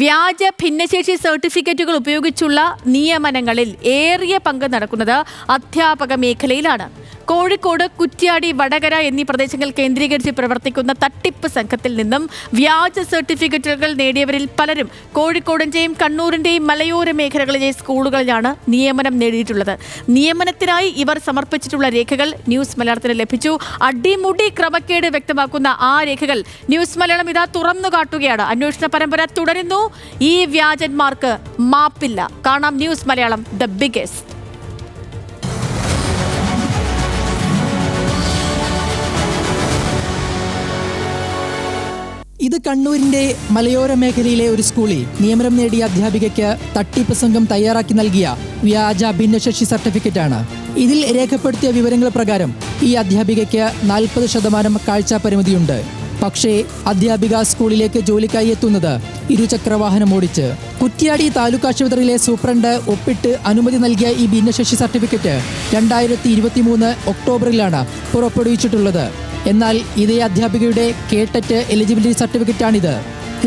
വ്യാജ ഭിന്നശേഷി സർട്ടിഫിക്കറ്റുകൾ ഉപയോഗിച്ചുള്ള നിയമനങ്ങളിൽ ഏറിയ പങ്ക് നടക്കുന്നത് അധ്യാപക മേഖലയിലാണ്. കോഴിക്കോട് കുറ്റ്യാടി വടകര എന്നീ പ്രദേശങ്ങൾ കേന്ദ്രീകരിച്ച് പ്രവർത്തിക്കുന്ന തട്ടിപ്പ് സംഘത്തിൽ നിന്നും വ്യാജ സർട്ടിഫിക്കറ്റുകൾ നേടിയവരിൽ പലരും കോഴിക്കോടിന്റെയും കണ്ണൂരിന്റെയും മലയോര മേഖലകളിലെ സ്കൂളുകളിലാണ് നിയമനം നേടിയിട്ടുള്ളത്. നിയമനത്തിനായി ഇവർ സമർപ്പിച്ചിട്ടുള്ള രേഖകൾ ന്യൂസ് മലയാളത്തിന് ലഭിച്ചു. അടിമുടി ക്രമക്കേട് വ്യക്തമാക്കുന്ന ആ രേഖകൾ ന്യൂസ് മലയാളം ഇതാ തുറന്നു കാട്ടുകയാണ് അന്വേഷണ പരമ്പര തുടരുന്നു. ഈ വ്യാജന്മാർക്ക് മാപ്പില്ല. കാണാം ന്യൂസ് മലയാളം ദ ബിഗസ്റ്റ് ഇത് കണ്ണൂരിന്റെ മലയോര മേഖലയിലെ ഒരു സ്കൂളിൽ നിയമനം നേടിയ അധ്യാപികയ്ക്ക് തട്ടിപ്പ് സംഘം തയ്യാറാക്കി നൽകിയ വ്യാജ ഭിന്നശേഷി സർട്ടിഫിക്കറ്റാണ്. ഇതിൽ രേഖപ്പെടുത്തിയ വിവരങ്ങൾ പ്രകാരം ഈ അധ്യാപികയ്ക്ക് നാൽപ്പത് ശതമാനം കാഴ്ചാ പരിമിതിയുണ്ട്. പക്ഷേ അധ്യാപിക സ്കൂളിലേക്ക് ജോലിക്കായി എത്തുന്നത് ഇരുചക്രവാഹനം ഓടിച്ച്. കുറ്റ്യാടി താലൂക്ക് ആശുപത്രിയിലെ സൂപ്രണ്ട് ഒപ്പിട്ട് അനുമതി നൽകിയ ഈ ഭിന്നശേഷി സർട്ടിഫിക്കറ്റ് രണ്ടായിരത്തി ഇരുപത്തിമൂന്ന് ഒക്ടോബറിലാണ് പുറപ്പെടുവിച്ചിട്ടുള്ളത്. എന്നാൽ ഇതേ അധ്യാപികയുടെ കേട്ടറ്റ് എലിജിബിലിറ്റി സർട്ടിഫിക്കറ്റാണിത്.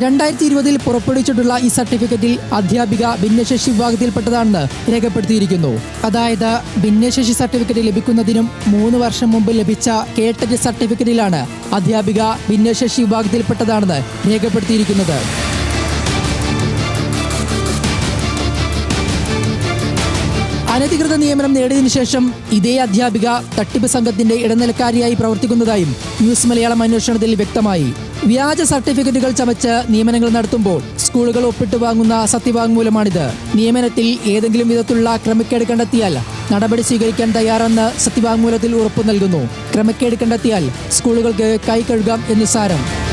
രണ്ടായിരത്തി ഇരുപതിൽ പുറപ്പെടുവിച്ചിട്ടുള്ള ഈ സർട്ടിഫിക്കറ്റിൽ അധ്യാപിക ഭിന്നശേഷി വിഭാഗത്തിൽപ്പെട്ടതാണെന്ന് രേഖപ്പെടുത്തിയിരിക്കുന്നു. അതായത് ഭിന്നശേഷി സർട്ടിഫിക്കറ്റ് ലഭിക്കുന്നതിനും മൂന്ന് വർഷം മുമ്പ് ലഭിച്ച കേട്ടറ്റ് സർട്ടിഫിക്കറ്റിലാണ് അധ്യാപിക ഭിന്നശേഷി വിഭാഗത്തിൽപ്പെട്ടതാണെന്ന് രേഖപ്പെടുത്തിയിരിക്കുന്നത്. അനധികൃത നിയമനം നേടിയതിനു ശേഷം ഇതേ അധ്യാപിക തട്ടിപ്പ് സംഘത്തിന്റെ ഇടനിലക്കാരിയായി പ്രവർത്തിക്കുന്നതായും ന്യൂസ് മലയാളം അന്വേഷണത്തിൽ വ്യക്തമായി. വ്യാജ സർട്ടിഫിക്കറ്റുകൾ ചമച്ച് നിയമനങ്ങൾ നടത്തുമ്പോൾ സ്കൂളുകൾ ഒപ്പിട്ട് വാങ്ങുന്ന സത്യവാങ്മൂലമാണിത്. നിയമനത്തിൽ ഏതെങ്കിലും വിധത്തിലുള്ള ക്രമക്കേട് കണ്ടെത്തിയാൽ നടപടി സ്വീകരിക്കാൻ തയ്യാറെന്ന് സത്യവാങ്മൂലത്തിൽ ഉറപ്പു നൽകുന്നു. ക്രമക്കേട് കണ്ടെത്തിയാൽ സ്കൂളുകൾക്ക് കൈ കഴുകാം എന്ന് സാരം.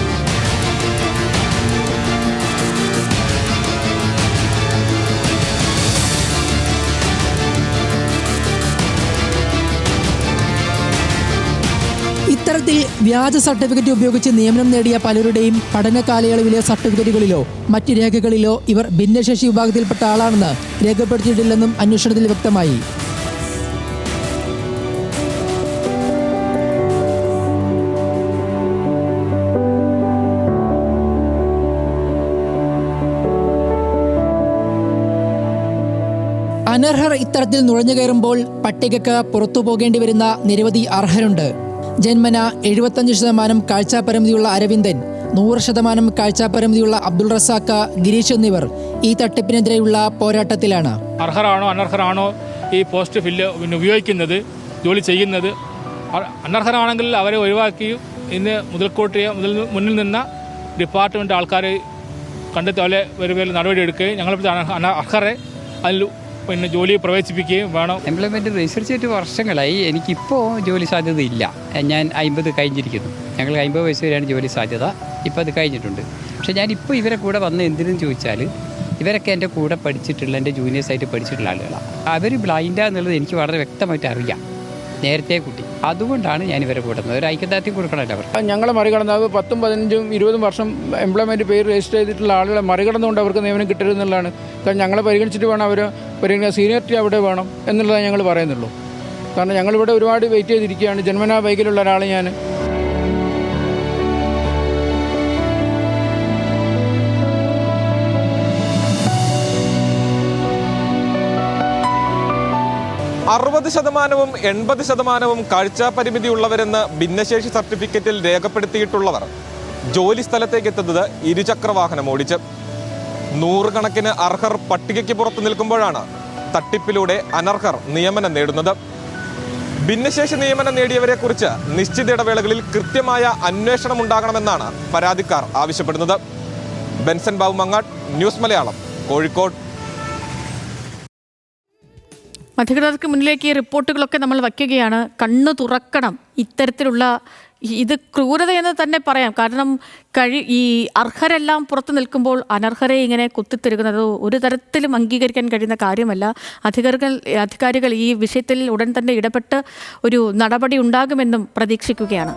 ഇത്തരത്തിൽ വ്യാജ സർട്ടിഫിക്കറ്റ് ഉപയോഗിച്ച് നിയമനം നേടിയ പലരുടെയും പഠന കാലയളവിലെ സർട്ടിഫിക്കറ്റുകളിലോ മറ്റ് രേഖകളിലോ ഇവർ ഭിന്നശേഷി വിഭാഗത്തിൽപ്പെട്ട ആളാണെന്ന് രേഖപ്പെടുത്തിയിട്ടില്ലെന്നും അന്വേഷണത്തിൽ വ്യക്തമായി. അനർഹർ ഇത്തരത്തിൽ നുഴഞ്ഞു കയറുമ്പോൾ പട്ടികക്ക് പുറത്തു പോകേണ്ടി വരുന്ന നിരവധി അർഹരുണ്ട്. ജന്മന എഴുപത്തഞ്ച് ശതമാനം കാഴ്ചാപരിമിതിയുള്ള അരവിന്ദൻ നൂറ് ശതമാനം കാഴ്ചാപരിമിതിയുള്ള അബ്ദുൾ റസാക്ക ഗിരീഷ് എന്നിവർ ഈ തട്ടിപ്പിനെതിരെയുള്ള പോരാട്ടത്തിലാണ്. അർഹരാണോ അനർഹരാണോ ഈ പോസ്റ്റ് ഫില്ല് പിന്നെ ഉപയോഗിക്കുന്നത് ജോലി ചെയ്യുന്നത്? അനർഹരാണെങ്കിൽ അവരെ ഒഴിവാക്കി ഇന്ന് മുതൽക്കോട്ടിയ മുതൽ മുന്നിൽ നിന്ന ഡിപ്പാർട്ട്മെന്റ് ആൾക്കാരെ കണ്ടെത്തി അവരെ വരുമ്പോൾ നടപടി എടുക്കുകയും ഞങ്ങളിപ്പോൾ അർഹരെ അതിൽ പിന്നെ ജോലി പ്രവേശിപ്പിക്കുകയും വേണം. എംപ്ലോയ്മെന്റ് റിസർച്ച് ചെയ്തിട്ട് വർഷങ്ങളായി എനിക്കിപ്പോൾ ജോലി സാധ്യത ഇല്ല ഞാൻ അമ്പത് കഴിഞ്ഞിരിക്കുന്നു. ഞങ്ങൾ അമ്പത് വയസ്സ് വരെയാണ് ജോലി സാധ്യത. ഇപ്പോൾ അത് കഴിഞ്ഞിട്ടുണ്ട്. പക്ഷേ ഞാനിപ്പോൾ ഇവരെ കൂടെ വന്ന് എന്തിനെന്ന് ചോദിച്ചാൽ ഇവരൊക്കെ എന്റെ കൂടെ പഠിച്ചിട്ടുള്ള എന്റെ ജൂനിയേഴ്സായിട്ട് പഠിച്ചിട്ടുള്ള ആളുകളാണ് അവർ ബ്ലൈൻഡാന്നുള്ളത് എനിക്ക് വളരെ വ്യക്തമായിട്ട് അറിയാം. നേരത്തെ കൂട്ടി. അതുകൊണ്ടാണ് ഞാൻ ഇവരെ കൂട്ടുന്നത്. ഒരു ഐക്യദാർഢ്യം കൊടുക്കണമല്ലോ അവർ ഞങ്ങളെ മറികടന്നത് പത്തും പതിനഞ്ചും ഇരുപതും വർഷം എംപ്ലോയ്മെന്റ് പേര് രജിസ്റ്റർ ചെയ്തിട്ടുള്ള ആളുകളെ മറികടന്നുകൊണ്ട് അവർക്ക് നിയമനം കിട്ടരുതെന്നുള്ളതാണ് കാരണം ഞങ്ങളെ പരിഗണിച്ചിട്ട് വേണം അവർ പരിഗണിക്കുക സീനിയറിറ്റി അവിടെ വേണം എന്നുള്ളതാണ് ഞങ്ങൾ പറയുന്നുള്ളൂ. കാരണം ഞങ്ങളിവിടെ ഒരുപാട് വെയിറ്റ് ചെയ്തിരിക്കുകയാണ്. ജന്മനാ ബൈക്കിലുള്ള ഒരാൾ ഞാൻ അറുപത് ശതമാനവും എൺപത് ശതമാനവും കാഴ്ചാ പരിമിതിയുള്ളവരെന്ന് ഭിന്നശേഷി സർട്ടിഫിക്കറ്റിൽ രേഖപ്പെടുത്തിയിട്ടുള്ളവർ ജോലി സ്ഥലത്തേക്ക് എത്തുന്നത് ഇരുചക്രവാഹനം ഓടിച്ച്. നൂറുകണക്കിന് അർഹർ പട്ടികയ്ക്ക് പുറത്ത് നിൽക്കുമ്പോഴാണ് തട്ടിപ്പിലൂടെ അനർഹർ നിയമനം നേടുന്നത്. ഭിന്നശേഷി നിയമനം നേടിയവരെ കുറിച്ച് നിശ്ചിത ഇടവേളകളിൽ കൃത്യമായ അന്വേഷണം ഉണ്ടാകണമെന്നാണ് പരാതിക്കാർ ആവശ്യപ്പെടുന്നത്. ബെൻസൻ ബാബു മങ്ങാട്ട് ന്യൂസ് മലയാളം കോഴിക്കോട്. അധികൃതർക്ക് മുന്നിലേക്ക് ഈ റിപ്പോർട്ടുകളൊക്കെ നമ്മൾ വയ്ക്കുകയാണ്. കണ്ണു തുറക്കണം. ഇത്തരത്തിലുള്ള ഇത് ക്രൂരതയെന്ന് തന്നെ പറയാം. കാരണം കഴി ഈ അർഹരെല്ലാം പുറത്തു നിൽക്കുമ്പോൾ അനർഹരെ ഇങ്ങനെ കുത്തിത്തിരുകുന്നത് ഒരു തരത്തിലും അംഗീകരിക്കാൻ കഴിയുന്ന കാര്യമല്ല. അധികാരികൾ അധികാരികൾ ഈ വിഷയത്തിൽ ഉടൻ തന്നെ ഇടപെട്ട് ഒരു നടപടി ഉണ്ടാകുമെന്നും പ്രതീക്ഷിക്കുകയാണ്.